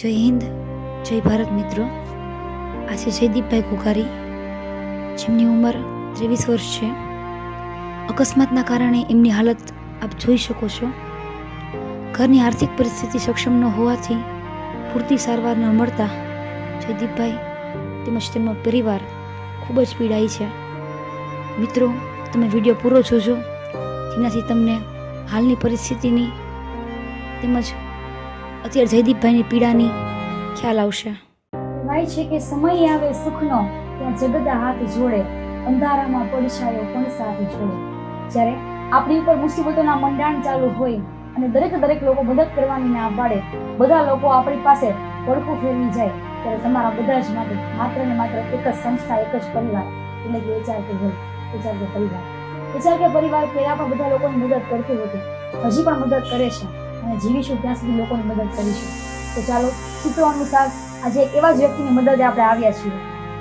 જય હિન્દ, જય ભારત મિત્રો. આજે જયદીપભાઈ કુકારી, જેમની ઉંમર ત્રેવીસ વર્ષ છે. અકસ્માતના કારણે એમની હાલત આપ જોઈ શકો છો. ઘરની આર્થિક પરિસ્થિતિ સક્ષમ ન હોવાથી પૂરતી સારવાર ન મળતા જયદીપભાઈ તેમજ તેમનો પરિવાર ખૂબ જ પીડાય છે. મિત્રો, તમે વીડિયો પૂરો જોજો. જેનાથી તમને હાલની પરિસ્થિતિની તેમજ અત્યારે જયદીપભાઈની પીડાની ખ્યાલ આવશે. ભાઈ છે કે સમય આવે સુખનો, ત્યાં જગદા હાથ જોડે, અંધારામાં પડછાયો પણ સાથ જોડે. જ્યારે આપણી ઉપર મુસીબતોના મંડાણ ચાલુ હોય અને દરેક દરેક લોકો મદદ કરવાની ના પાડે, બધા લોકો આપણી પાસે પડખું ફેરવી જાય, ત્યારે તમારા બધા જ માટે માત્ર ને માત્ર એક જ સંસ્થા, એક જ પરિવાર, એટલે કે એચઆર કે ઘર, એચઆર કે પરિવાર. એચઆર કે પરિવાર પહેલા પણ બધા લોકોની મદદ કરતું હતું, હજી પણ મદદ કરે છે. અને જીવીશું ત્યાં સુધી લોકોની મદદ કરીશું. તો ચાલો સૂત્રો અનુસાર આજે એક એવા જ વ્યક્તિની મદદે આપણે આવ્યા છીએ.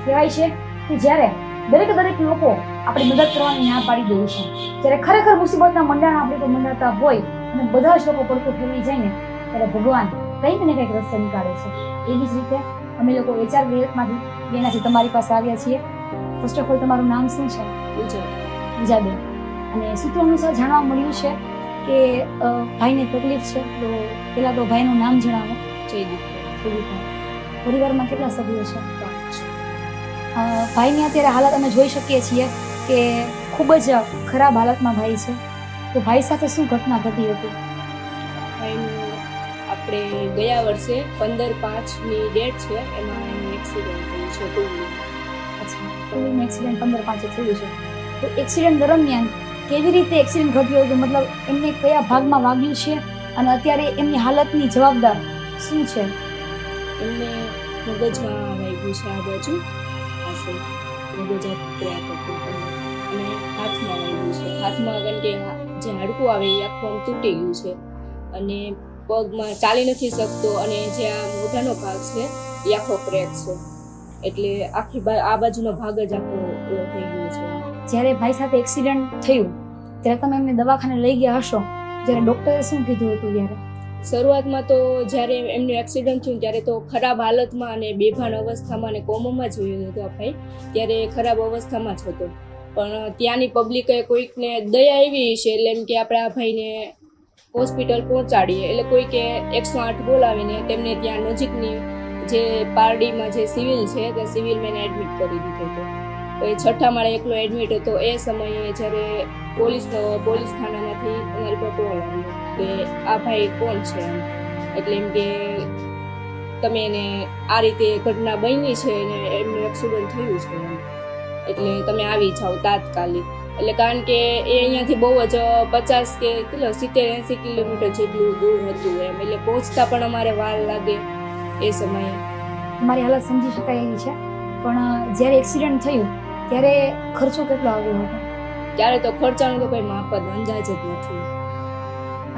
કહેવાય છે કે જ્યારે દરેક દરેક લોકો આપણી મદદ કરવાની ના પાડી દે છે જ્યારે ખરેખર મુસીબતના મંડાણ આપણે પર મંડાતા હોય અને બધા જ લોકો પડતું ફેરવી જઈને ત્યારે ભગવાન કંઈક ને કંઈક રસ્તો નીકાળે છે. એવી જ રીતે અમે લોકો એચઆર વિવેકમાંથી જે તમારી પાસે આવ્યા છીએ. ફર્સ્ટ ઓફ ઓલ તમારું નામ શું છે? પૂજાબેન અને સૂત્રો અનુસાર જાણવા મળ્યું છે કે ભાઈને તકલીફ છે તો પહેલાં તો ભાઈનું નામ જણાવો. જયદીપભાઈ. પરિવારમાં કેટલા સભ્યો છે? ભાઈની અત્યારે હાલત અમે જોઈ શકીએ છીએ કે ખૂબ જ ખરાબ હાલતમાં ભાઈ છે. તો ભાઈ સાથે શું ઘટના ઘટી હતી? ભાઈનું આપણે ગયા વર્ષે પંદર પાંચની ડેટ છે એમાં એનું એક્સિડન્ટ થયું છે ટુ વ્હીલર અચ્છા ટુ એક્સિડન્ટ પંદર પાંચે થયું છે. તો એક્સિડન્ટ દરમિયાન કેવી રીતે એક્સિડન્ટ ઘટ્યો હતો મતલબ એમને કયા ભાગમાં વાગ્યું છે? અને અત્યારે એમની હાલતની જવાબદાર શું છે? એમને મગજમાં વાગ્યું છે આ બાજુ. પાસે મગજ ક્રિયા કરતું અને હાથમાં વાગ્યું છે. હાથમાં કારણ કે જે હાડકું આવે એ આખું આમ તૂટી ગયું છે. અને પગમાં ચાલી નથી શકતો અને જે આ મોઢાનો ભાગ છે, એ આખો ક્રેક છે. એટલે આખી આ બાજુનો ભાગ જ આખો થઈ ગયો છે. જ્યારે ભાઈ સાથે એક્સિડન્ટ થયું, ત્યારે તમે એમને દવાખાને લઈ ગયા હશો. જ્યારે ડૉક્ટરે શું કીધું હતું ત્યારે? શરૂઆતમાં તો જ્યારે એમનું એક્સિડન્ટ થયું ત્યારે તો ખરાબ હાલતમાં અને બેભાન અવસ્થામાં અને કોમોમાં જોયો હતો આ ભાઈ. ત્યારે ખરાબ અવસ્થામાં જ હતો. પણ ત્યાંની પબ્લિકે કોઈકને દયા આવી છે એટલે એમ કે આપણે આ ભાઈને હોસ્પિટલ પહોંચાડીએ. એટલે કોઈકે એકસો આઠ બોલાવીને તેમને ત્યાં નજીકની જે પારડીમાં જે સિવિલ છે, તે સિવિલમાં એડમિટ કરી દીધો હતો. તો એ છઠ્ઠા માળે એકલો એડમિટ હતો. એ સમયે જ્યારે પોલીસ પોલીસ થાનામાંથી અમારી પર કોલ આવ્યો. કે આ ભાઈ કોણ છે એટલે એમ કે તમે એને આ રીતે ઘટના બની છે અને એમનું એક્સિડન્ટ થયું છે એટલે તમે આવી જાઓ તાત્કાલિક. એટલે કારણ કે એ અહીંયાથી બહુ જ પચાસ કે કેટલો સિત્તેર, એંસી કિલોમીટર જેટલું દૂર હતું એમ. એટલે પહોંચતા પણ અમારે વાર લાગે એ સમયે. અમારી હાલત સમજી શકાય એવી છે. પણ જ્યારે એક્સિડન્ટ થયું ત્યારે ખર્ચો કેટલો આવ્યો હતો? ત્યારે તો ખર્ચાનું તો કોઈ માપ જ અંદાજ જ નથી.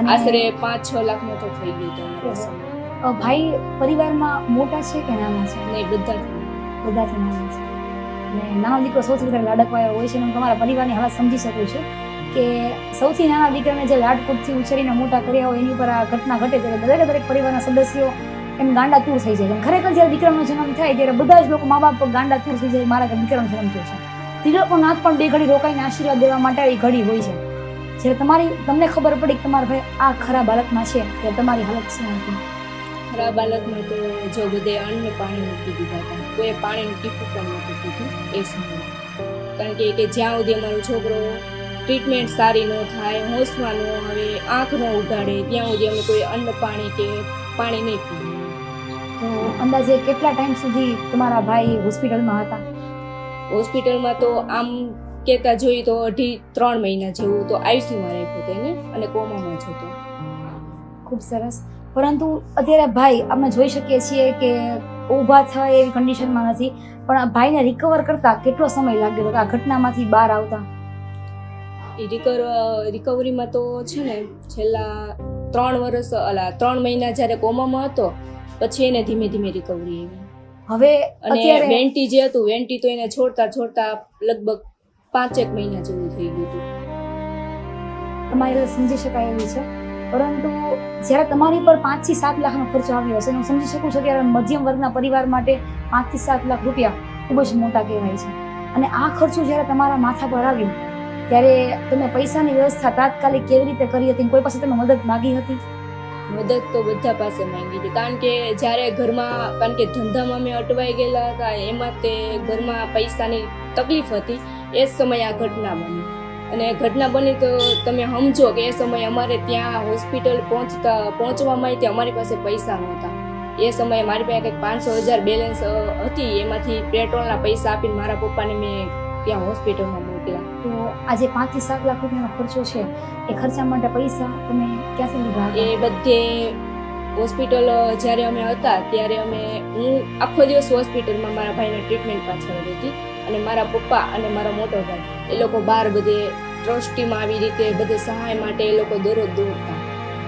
આશરે પાંચ છ લાખનો તો થઈ ગયું અમારા ભાઈ પરિવારમાં મોટા છે કે નાના છે? નહીં બધા બધાથી નાના છે. અને નાનો દીકરો સૌથી વધારે લાડકવાયો હોય છે અને હું તમારા પરિવારની હાલત સમજી શકું છું કે સૌથી નાના દીકરાને જે લાડકૂટથી ઉછેરીને મોટા કર્યા હોય એની પર આ ઘટના ઘટે ત્યારે દરેક દરેક પરિવારના સદસ્યો એમ ગાંડા તૂર થઈ જાય? ખરેખર જ્યારે દીકરાનો જન્મ થાય ત્યારે બધા જ લોકો મા બાપ ગાંડા તૂર થઈ જાય? મારા દીકરાનો જન્મ થયો છે. ત્રિલોકનો નાથ પણ બે ઘડી રોકાઈને આશીર્વાદ દેવા માટે આવી ઘડી હોય છે. જ્યારે તમારી, તમને ખબર પડી કે તમારા ભાઈ આ ખરાબ હાલતમાં છે, ત્યારે તમારી હાલત શું હતી? ખરાબ હાલતમાં તો જો બધે અન્ન પાણી મૂકી દીધા હતા. કોઈ પાણીનું ટીપું પણ નથી દીધું એ સમયે. કારણ કે કે જ્યાં સુધી અમારો છોકરો ટ્રીટમેન્ટ સારી ન થાય, હોશમાં ન આવે, આંખ ન ઉગાડે ત્યાં સુધી અમે કોઈ અન્ન પાણી કે પાણી નહીં પીવું. તો અંદાજે કેટલા ટાઈમ સુધી તમારા ભાઈ હોસ્પિટલમાં હતા? હોસ્પિટલમાં તો આમ કહેતા જોઈએ તો અઢી ત્રણ મહિના જેવું તો આઈસીયુમાં રાખ્યો તેને અને કોમામાં જતો ખૂબ સરસ. પરંતુ અત્યારે ભાઈ આપણે જોઈ શકીએ છીએ કે ઊભા થાય એવી કન્ડિશનમાં નથી પણ આ ભાઈને રિકવર કરતા કેટલો સમય લાગ્યો હતો? આ ઘટનામાંથી બહાર આવતા? એ રિકવર રિકવરીમાં તો છે ને છેલ્લા ત્રણ વર્ષ અલા ત્રણ મહિના જ્યારે કોમામાં હતો પછી એને ધીમે ધીમે રિકવરી આવી હવે અને વેન્ટી જે હતું વેન્ટી તો એને છોડતા છોડતા લગભગ પાંચેક મહિના જેવું થઈ ગયું હતું. તમારી સમજી શકાય એવી છે. પરંતુ જ્યારે તમારી પર પાંચથી સાત લાખનો ખર્ચો આવ્યો હશે હું સમજી શકું છું ત્યારે મધ્યમ વર્ગના પરિવાર માટે પાંચથી સાત લાખ રૂપિયા ખૂબ જ મોટા કહેવાય છે. અને આ ખર્ચો જ્યારે તમારા માથા પર આવ્યો ત્યારે તમે પૈસાની વ્યવસ્થા તાત્કાલિક કેવી રીતે કરી હતી કોઈ પાસે તમે મદદ માગી હતી? મદદ તો બધા પાસે માંગી હતી. કારણ કે જ્યારે ઘરમાં, કારણ કે ધંધામાં અમે અટવાઈ ગયેલા હતા, એમાં તે ઘરમાં પૈસાની તકલીફ હતી. એ સમયે આ ઘટના બની. અને ઘટના બની તો તમે સમજો કે એ સમયે અમારે ત્યાં હોસ્પિટલ પહોંચતા, પહોંચવામાં તે અમારી પાસે પૈસા નહોતા. એ સમયે મારી પાસે કંઈક પાંચસો હજાર બેલેન્સ હતી. એમાંથી પેટ્રોલના પૈસા આપીને મારા પપ્પાને મેં ત્યાં હોસ્પિટલમાં આજે પાંચથી સાત લાખ રૂપિયાનો ખર્ચો છે. એ ખર્ચા માટે પૈસા તમે ક્યાંથી લીધા એ બધે હોસ્પિટલ, જ્યારે અમે હતા, ત્યારે અમે, હું આખો દિવસ હોસ્પિટલમાં મારા ભાઈના ટ્રીટમેન્ટ પાછળ હતી અને મારા પપ્પા અને મારો મોટો ભાઈ, એ લોકો બહાર બધે ટ્રસ્ટીમાં આવી રીતે બધે સહાય માટે એ લોકો દરરોજ દોડતા.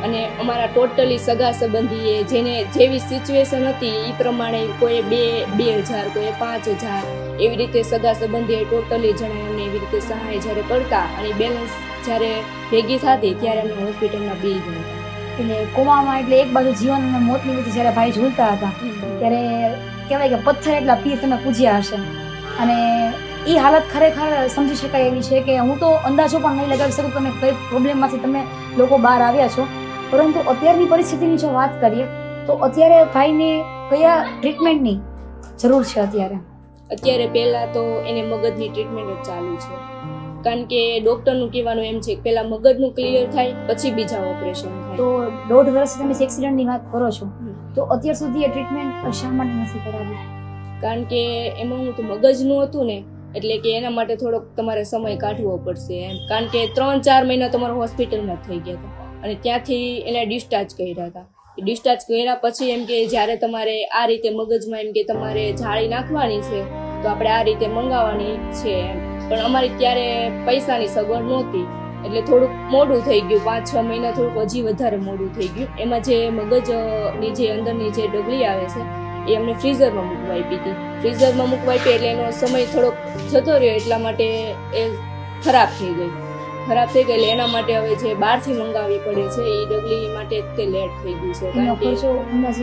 અને અમારા ટોટલી સગા સંબંધીએ જેને જેવી સિચ્યુએશન હતી એ પ્રમાણે કોઈ બે બે હજાર, કોઈ પાંચ હજાર એવી રીતે સગા સંબંધીએ ટોટલી જણાય એવી રીતે સહાય જ્યારે કરતા અને બેલેન્સ જ્યારે ભેગી થતી ત્યારે અમે હોસ્પિટલમાં બે ગયા એટલે કોમામાં એટલે એક બાજુ જીવન અને મોતની વચ્ચે જ્યારે ભાઈ ઝૂલતા હતા, ત્યારે કહેવાય કે પથ્થર એટલા પીર તમે પૂજ્યા હશે. અને એ હાલત ખરેખર સમજી શકાય એવી છે કે હું તો અંદાજો પણ નહીં લગાવી શકું તમે કઈ પ્રોબ્લેમમાંથી તમે લોકો બહાર આવ્યા છો. પરંતુ અત્યારની પરિસ્થિતિની જો વાત કરીએ, તો અત્યારે ભાઈને કયા ટ્રીટમેન્ટની જરૂર છે અત્યારે? અત્યારે પહેલાં તો એને મગજની ટ્રીટમેન્ટ જ ચાલુ છે. કારણ કે ડૉક્ટરનું કહેવાનું એમ છે કે પહેલાં મગજનું ક્લિયર થાય પછી બીજા ઓપરેશન થાય. તો દોઢ વર્ષ તમે એક્સિડન્ટની વાત કરો છો તો અત્યાર સુધી એ ટ્રીટમેન્ટ શા માટે નથી કરાવી? કારણ કે એમાં હું તો મગજનું હતું ને એટલે કે એના માટે થોડોક તમારે સમય કાઢવો પડશે એમ. કારણ કે ત્રણ ચાર મહિના તમારા હોસ્પિટલમાં થઈ ગયા હતા. અને ત્યાંથી એને ડિસ્ચાર્જ કર્યા હતા. ડિસ્ચાર્જ કર્યા પછી એમ કે જ્યારે તમારે આ રીતે મગજમાં એમ કે તમારે જાળી નાખવાની છે તો આપણે આ રીતે મંગાવવાની છે પણ અમારી ત્યારે પૈસાની સગવડ નહોતી. એટલે થોડુંક મોડું થઈ ગયું. પાંચ છ મહિના થોડુંક હજી વધારે મોડું થઈ ગયું. એમાં જે મગજની જે અંદરની જે ડગલી આવે છે એ અમને ફ્રીઝરમાં મૂકવા આપી હતી. ફ્રીઝરમાં મૂકવા આપી એટલે એનો સમય થોડોક જતો રહ્યો. એટલા માટે એ ખરાબ થઈ ગઈ. ખરાબ થઈ ગઈ એટલે એના માટે હવે જે બહારથી મંગાવવી પડે છે એ ડગલી માટે તે લેટ થઈ ગયું છે. કારણ કે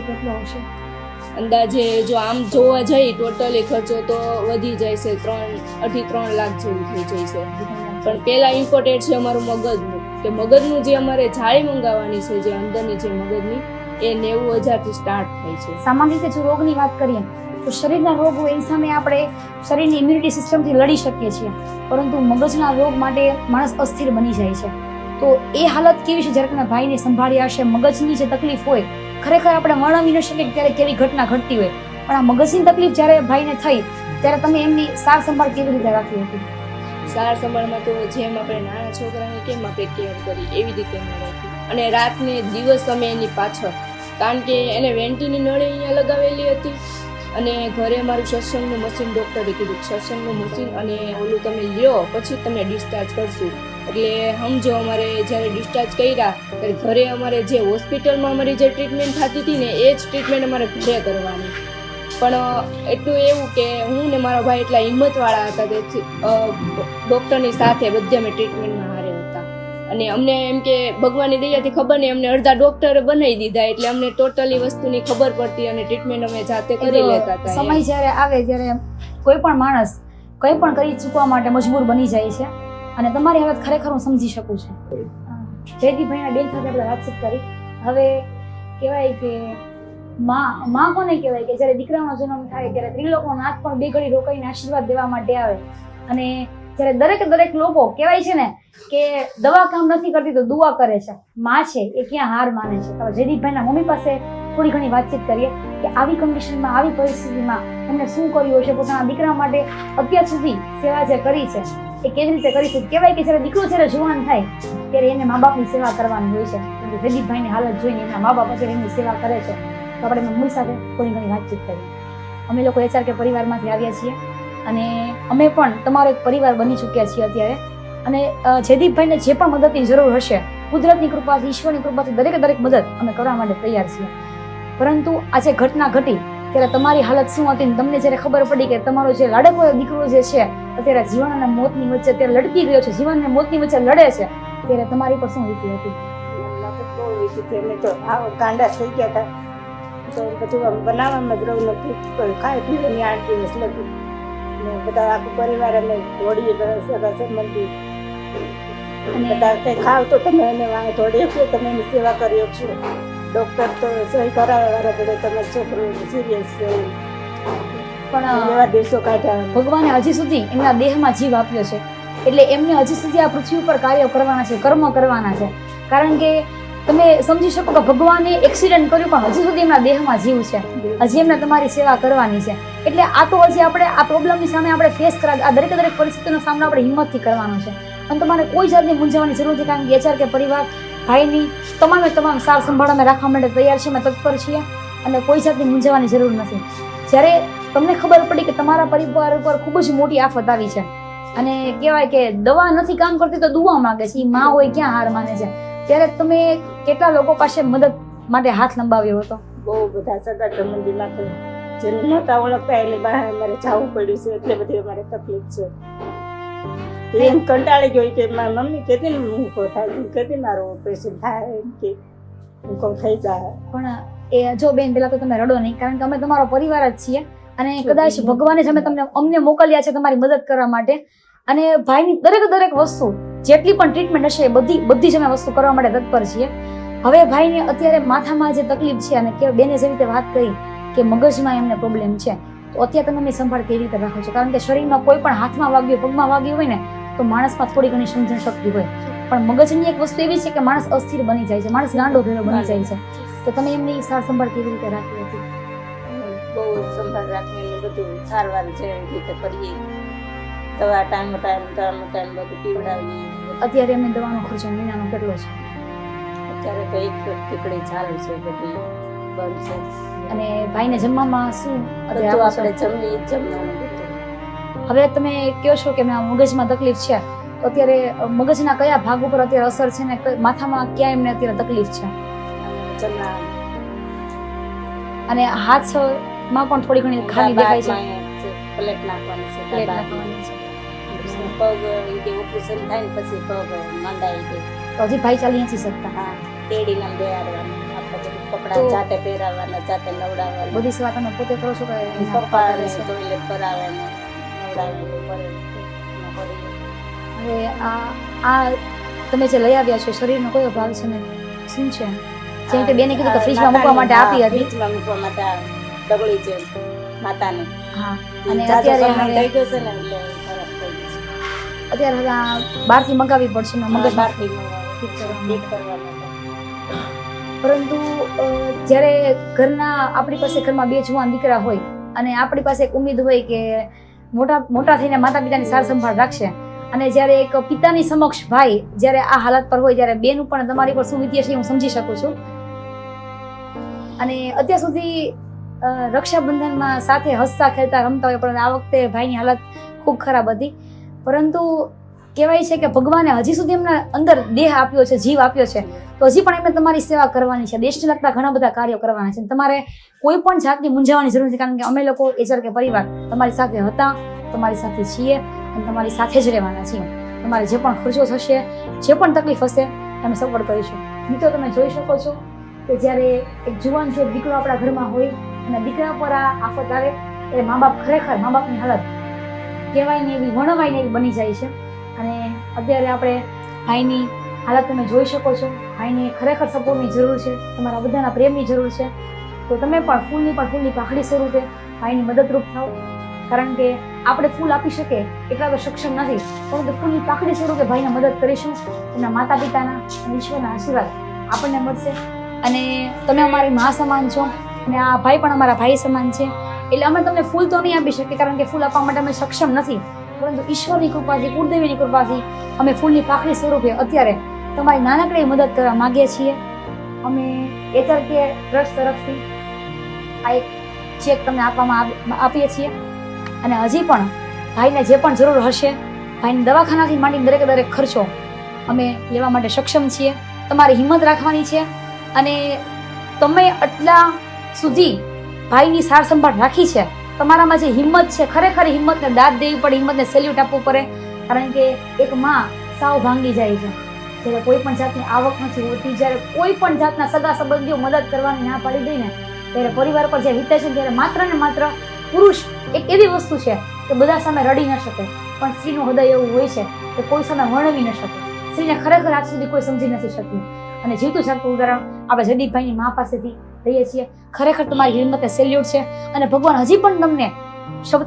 કેટલો હશે અંદાજે જો આમ જોવા જઈએ ટોટલી ખર્ચો તો વધી જાય છે ત્રણ, અઢી ત્રણ લાખ જેવું થઈ જાય છે પણ પહેલા ઇમ્પોર્ટેન્ટ છે અમારું મગજનું. કે મગજનું જે અમારે જાળી મંગાવવાની છે, જે અંદરની જે મગજની, એ નેવું હજારથી સ્ટાર્ટ થાય છે. સામાન્ય રીતે જો રોગની વાત કરીએ, તો શરીરના રોગ હોય એની સામે આપણે શરીરની ઇમ્યુનિટી સિસ્ટમથી લડી શકીએ છીએ. પરંતુ મગજના રોગ માટે માણસ અસ્થિર બની જાય છે. તો એ હાલત કેવી છે? જ્યારે ભાઈને સંભાળ્યા હશે, મગજની જે તકલીફ હોય ખરેખર આપણે વર્ણવી ન શકીએ ત્યારે કેવી ઘટના ઘટતી હોય? પણ આ મગજની તકલીફ જ્યારે ભાઈને થઈ, ત્યારે તમે એમની સાર સંભાળ કેવી રીતે રાખી હતી? સાર સંભાળમાં તો જેમ આપણે નાના છોકરાને કેમ આપણે કેર કરી, એવી રીતે અમે રાખી. અને રાતને દિવસ અમે એની પાછળ, કારણ કે એને વેન્ટીની નળી અહીંયા લગાવેલી હતી. અને ઘરે મારું સત્સંગનું મશીન ડૉક્ટરે કીધું, સત્સંગનું મશીન અને ઓલું તમે લ્યો, પછી તમને ડિસ્ચાર્જ કરશું. એટલે સમજો અમારે જ્યારે ડિસ્ચાર્જ કર્યા ત્યારે ઘરે અમારે જે હોસ્પિટલમાં અમારી જે ટ્રીટમેન્ટ થતી હતી ને એ જ ટ્રીટમેન્ટ અમારે ઘરે કરવાની. પણ એટલું એવું કે હું ને મારા ભાઈ એટલા હિંમતવાળા હતા તેથી ડૉક્ટરની સાથે બધે અમે ટ્રીટમેન્ટમાં હારે હતા. અને અમને એમ કે ભગવાનની દયાથી ખબર નહીં અમને અડધા ડૉક્ટર બનાવી દીધા એટલે અમને ટોટલી વસ્તુની ખબર પડતી અને ટ્રીટમેન્ટ અમે જાતે કરી લેતા હતા સમય જ્યારે આવે ત્યારે કોઈ પણ માણસ કંઈ પણ કરી ચૂકવા માટે મજબૂર બની જાય છે. અને તમારી હાલત ખરેખર હું સમજી શકું છું. જયદીપભાઈના બેન સાથે આપણે વાતચીત કરી. હવે કહેવાય કે માં માં કોને કહેવાય કે જ્યારે દીકરાનો જન્મ થાય ત્યારે ત્રિલોકનો નાથ પણ બે ઘડી રોકાઈને આશીર્વાદ દેવા માટે આવે. અને જ્યારે દરેક દરેક લોકો કહેવાય છે ને કે દવા કામ નથી કરતી તો દુઆ કરે છે. માં છે એ ક્યાં હાર માને છે? તો જયદીપભાઈના મમ્મી પાસે થોડી ઘણી વાતચીત કરીએ કે આવી કન્ડિશનમાં આવી પરિસ્થિતિમાં એમને શું કર્યું હશે? પોતાના દીકરા માટે અત્યાર સુધી સેવા જે કરી છે. એ કેવી રીતે કરીશું. કહેવાય કે જ્યારે દીકરો જ્યારે જુવાન થાય, ત્યારે એને મા બાપની સેવા કરવાની હોય છે. કેમ કે હાલત જોઈને એમના મા બાપ અત્યારે એમની સેવા કરે છે. તો આપણે એમના મમ્મી સાથે થોડી ઘણી વાતચીત કરી અમે લોકો એચઆર કે પરિવારમાંથી આવ્યા છીએ. અને અમે પણ તમારો એક પરિવાર બની ચૂક્યા છીએ અત્યારે. અને જયદીપભાઈને જે પણ મદદની જરૂર હશે, કુદરતની કૃપાથી, ઈશ્વરની કૃપાથી દરેક દરેક મદદ અમે કરવા માટે તૈયાર છીએ. પરંતુ આ જે ઘટના ઘટી. ત્યારે તમારી હાલત શું હતી ને તમને જ્યારે ખબર પડી કે તમારો જે લાડકો દીકરો જે છે અત્યારે જીવન અને મોતની વચ્ચે અત્યારે લડકી ગયો છે જીવન અને મોતની વચ્ચે લડે છે ત્યારે તમારી પર શું વીતી હતી? અમે તો ગાંડા થઈ ગયા હતા. તો બધું આમ બનાવવામાં જ રહું નથી ખાઈ પીવાની આઠ દિવસ ને બધા આખું પરિવાર અમે બધા સગા સંબંધી અને બધા કંઈ ખાવ તો તમે એને વાંહે તમે એની સેવા કર્યો છો ડૉક્ટર તો સહી કરાવવા પડે તમે છોકરો સિરિયસ છે. પણ એવા દિવસો કાઢ્યા. ભગવાને હજી સુધી એમના દેહમાં જીવ આપ્યો છે. એટલે એમને હજી સુધી આ પૃથ્વી ઉપર કાર્ય કરવાના છે કર્મ કરવાના છે. કારણ કે તમે સમજી શકો કે ભગવાને એક્સિડન્ટ કર્યું પણ હજી સુધી એમના દેહમાં જીવ છે. હજી એમને તમારી સેવા કરવાની છે. એટલે આ તો હજી આપણે આ પ્રોબ્લેમની સામે આપણે ફેસ કરા આ દરેક દરેક પરિસ્થિતિનો સામનો આપણે હિંમતથી કરવાનો છે. અને તમારે કોઈ જાતની મૂંઝાવાની જરૂર નથી કારણ કે એચઆર કે પરિવાર ભાઈની તમામે તમામ સાર સંભાળ અમે રાખવા માટે તૈયાર છે, અમે તત્પર છીએ અને કોઈ જાતની મૂંઝવાની જરૂર નથી. જ્યારે તમને ખબર પડી કે તમારા પરિવાર ઉપર ખૂબ જ મોટી આફત આવી છે અને કહેવાય કે દવા નથી કામ કરતી તો દુવા માંગે છે એ માં હોય ક્યાં હાર માને છે? ત્યારે તમે કેટલા લોકો પાસે મદદ માટે હાથ લંબાવ્યો હતો? બહુ બધા સગા સંબંધીમાં જેને નહોતા ઓળખતા, એટલે બહાર અમારે જવું પડ્યું છે, એટલે બધી અમારે તકલીફ છે. એમ કંટાળી ગયો કે મારી મમ્મી કેતી હું ઊભો થાય. કેતી મારું ઓપરેશન થાય. એમ કે હું કહું થઈ જાય. પણ એ જો બેન પેલા તો તમે રડો નહીં કારણ કે અમે તમારો પરિવાર જ છીએ અને કદાચ ભગવાને જ અમે તમને અમને મોકલ્યા છે તમારી મદદ કરવા માટે. અને ભાઈની દરેક દરેક વસ્તુ જેટલી પણ ટ્રીટમેન્ટ હશે એ બધી બધી જ અમે વસ્તુ કરવા માટે તત્પર છીએ. હવે ભાઈને અત્યારે માથામાં જે તકલીફ છે અને કે બેને જેવી રીતે વાત કરી કે મગજમાં એમને પ્રોબ્લેમ છે તો અત્યારે તમે એમની સંભાળ કેવી રીતે રાખો છો? કારણ કે શરીરમાં કોઈ પણ હાથમાં વાગ્યું પગમાં વાગ્યું હોય ને તો માણસમાં થોડી ઘણી સમજણ શક્તિ હોય. પણ મગજની એક વસ્તુ એવી છે કે માણસ અસ્થિર બની જાય છે માણસ ગાંડો થયેલો બની જાય છે. તો તમે એમની સાર સંભાળ કેવી રીતે રાખી હતી? બહુ સંભાળ રાખીને બધું સારવાર છે એવી રીતે કરીએ. દવા ટાઈમ ટાઈમ ટાઈમ ટાઈમ બધું પીવડાવીએ અત્યારે એમને દવાનો ખર્ચો મહિનાનો કેટલો છે? અત્યારે તો એક ટીકડે ચાલુ છે બધી બંધ છે. અને ભાઈને જમવામાં શું અત્યારે આપણે આપો જમીએ જમવાનું. હવે તમે કહો છો કે મેં આ મગજમાં તકલીફ છે તો અત્યારે મગજના કયા ભાગ ઉપર અત્યારે અસર છે ને માથામાં ક્યાં એમને અત્યારે તકલીફ છે? અને હાથમાં પણ થોડી ઘણી ખાલી દેખાય છે? પ્લેટ નાખવાની છે પ્લેટ નાખવાની છે. પગ કે ઓપરેશન થાય ને પછી પગ માંડાઈ જાય. તો હજી ભાઈ ચાલી નથી શકતા? હા તેડીને બેહાડવાનું આપણે બધું કપડાં જાતે પહેરાવવાના જાતે નવડાવવાના. બધી સેવા તમે પોતે કરો છો કે પપ્પા છે? ટોયલેટ કરાવવાનું હવે આ આ તમે જે લઈ આવ્યા છો શરીરનો કયો ભાગ છે ને? શું છે? જેમ કે બેને કીધું કે ફ્રીજમાં મૂકવા માટે આપી હતી. ફ્રીજમાં મૂકવા માટે ડગળી છે માતાને. હા અને અત્યારે હવે- ગયો છે ને અત્યારે હવે આ બહારથી મંગાવવી પડશે ને મગજ બહારથી પરંતુ જ્યારે ઘરના આપણી પાસે ઘરમાં બે જુવાન દીકરા હોય અને આપણી પાસે એક ઉમ્મીદ હોય કે મોટા મોટા થઈને માતા પિતાની સાર સંભાળ રાખશે. અને જ્યારે એક પિતાની સમક્ષ ભાઈ જ્યારે આ હાલત પર હોય, ત્યારે બેન પણ તમારી પર શું વીત્ય છે હું સમજી શકું છું. અને અત્યાર સુધી રક્ષાબંધનમાં સાથે હસતા ખેલતા રમતા હોય, પણ આ વખતે ભાઈની હાલત ખૂબ ખરાબ હતી. પરંતુ કહેવાય છે કે ભગવાને હજી સુધી એમના અંદર દેહ આપ્યો છે, જીવ આપ્યો છે. તો હજી પણ એમને તમારી સેવા કરવાની છે. દેશને લગતા ઘણા બધા કાર્યો કરવાના છે. તમારે કોઈ પણ જાતની મૂંઝાવાની જરૂર નથી, કારણ કે અમે લોકો એચર કે પરિવાર તમારી સાથે હતા, તમારી સાથે છીએ અને તમારી સાથે જ રહેવાના છીએ. તમારે જે પણ ખર્ચો થશે, જે પણ તકલીફ હશે, અમે સપોર્ટ કરીશું. મિત્રો, તમે જોઈ શકો છો કે જ્યારે એક જુવાન જો દીકરો આપણા ઘરમાં હોય અને દીકરા પર આ આફત આવે એ મા બાપ ખરેખર મા બાપની હાલત કહેવાય ને એવી વણવાય ને એવી બની જાય છે. અને અત્યારે આપણે ભાઈની હાલત તમે જોઈ શકો છો. ભાઈને ખરેખર સપોર્ટની જરૂર છે. તમારા બધાના પ્રેમની જરૂર છે. તો તમે પણ ફૂલની પણ ફૂલની પાખડી સ્વરૂપે ભાઈની મદદરૂપ થાઓ કારણ કે આપણે ફૂલ આપી શકીએ એટલા તો સક્ષમ નથી. પરંતુ ફૂલની પાખડી સ્વરૂપે ભાઈને મદદ કરીશું. એમના માતા પિતાના અને ઈશ્વરના આશીર્વાદ આપણને મળશે. અને તમે અમારી મા સમાન છો. અને આ ભાઈ પણ અમારા ભાઈ સમાન છે. એટલે અમે તમને ફૂલ તો નહીં આપી શકીએ, કારણ કે ફૂલ આપવા માટે અમે સક્ષમ નથી. પરંતુ ઈશ્વરની કૃપાથી, કુળદેવીની કૃપાથી અમે ફૂલની પાખરી સ્વરૂપે અત્યારે તમારી નાનકડી મદદ કરવા માગીએ છીએ. અમે એચઆર કે ટ્રસ્ટ તરફથી આ એક ચેક તમને આપવામાં આપીએ છીએ. અને હજી પણ ભાઈને જે પણ જરૂર હશે, ભાઈને દવાખાનાથી માંડી દરેક દરેક ખર્ચો અમે લેવા માટે સક્ષમ છીએ. તમારી હિંમત રાખવાની છે અને તમે આટલા સુધી ભાઈની સાર સંભાળ રાખી છે. તમારામાં જે હિંમત છે, ખરેખર હિંમતને દાદ દેવી પડે, હિંમતને સેલ્યુટ આપવું પડે. કારણ કે એક માં સાવ ભાંગી જાય છે. જ્યારે કોઈ પણ જાતની આવક નથી હોતી, જ્યારે કોઈ પણ જાતના સગા સંબંધીઓ મદદ કરવાની ના પાડી દઈને, ત્યારે પરિવાર પર જે વીતે છે ત્યારે માત્ર ને માત્ર પુરુષ એક એવી વસ્તુ છે કે બધા સામે રડી ન શકે. પણ સ્ત્રીનું હૃદય એવું હોય છે કે કોઈ સામે વર્ણવી ન શકે. સ્ત્રીને ખરેખર આજ સુધી કોઈ સમજી નથી શક્યું. અને જીવતું જાગતું ઉદાહરણ આપણે જયદીપભાઈની મા પાસેથી લઈએ છીએ. ખરેખર તમારી હિંમતે સેલ્યુટ છે અને ભગવાન હજી પણ તમને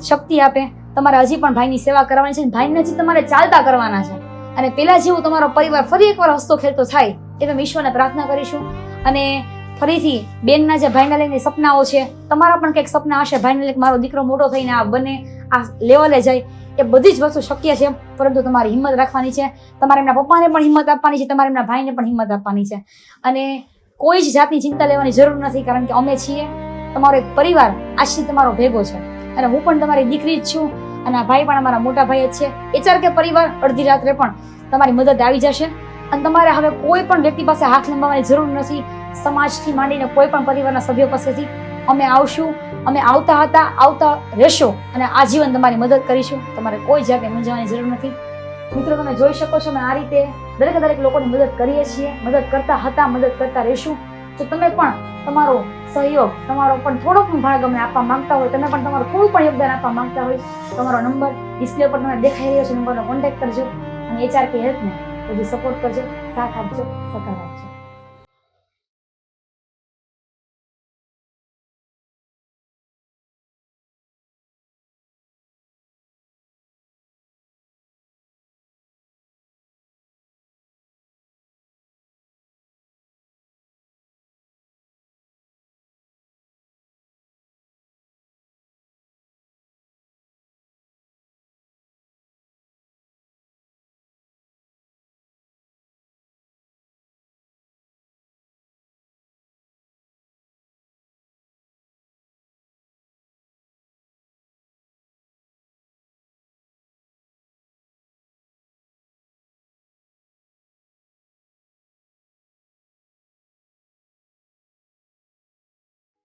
શક્તિ આપે. તમારે હજી પણ ભાઈની સેવા કરવાની છે ભાઈને હજી તમારે ચાલતા કરવાના છે. અને પેલા જેવું તમારો પરિવાર ફરી એકવાર હસતો ખેલતો થાય, એ અમે ઈશ્વરને પ્રાર્થના કરીશું. અને ફરીથી બેનના જે ભાઈના લઈને સપનાઓ છે, તમારા પણ કંઈક સપના હશે, ભાઈને લઈને મારો દીકરો મોટો થઈને આ બને, આ લેવલે જાય, એ બધી જ વસ્તુ શક્ય છે. પરંતુ તમારી હિંમત રાખવાની છે. તમારે એમના પપ્પાને પણ હિંમત આપવાની છે, તમારે એમના ભાઈને પણ હિંમત આપવાની છે. અને કોઈ જ જાતની ચિંતા લેવાની જરૂર નથી, કારણ કે અમે છીએ તમારો એક પરિવાર આશી તમારો ભેગો છે. અને હું પણ તમારી દીકરી જ છું અને આ ભાઈ પણ અમારા મોટા ભાઈ જ છે. એચાર કે પરિવાર, અડધી રાત્રે પણ તમારી મદદ આવી જશે. અને તમારે હવે કોઈ પણ વ્યક્તિ પાસે હાથ લંબાવવાની જરૂર નથી. સમાજથી માંડીને કોઈ પણ પરિવારના સભ્યો પાસેથી અમે આવશું, અમે આવતા હતા, આવતા રહેશો અને આજીવન તમારી મદદ કરીશું. તમારે કોઈ જાતને મૂંઝવાની જરૂર નથી. મિત્રો, તમે જોઈ શકો છો, અમે આ રીતે દરેક દરેક લોકોની મદદ કરીએ છીએ. મદદ કરતા હતા, મદદ કરતા રહેશું. તો તમે પણ તમારો સહયોગ, તમારો પણ થોડો પણ ભાગ અમે આપવા માંગતા હોય, તમે પણ તમારું થોડું પણ યોગદાન આપવા માંગતા હોય, તમારો નંબર ડિસ્પ્લે પર તમને દેખાઈ રહ્યો છે, નંબરનો કોન્ટેક્ટ કરજો. અને એચઆરપી હેલ્પને બધું સપોર્ટ કરજો. સાથ આપજો સકાર આપજો.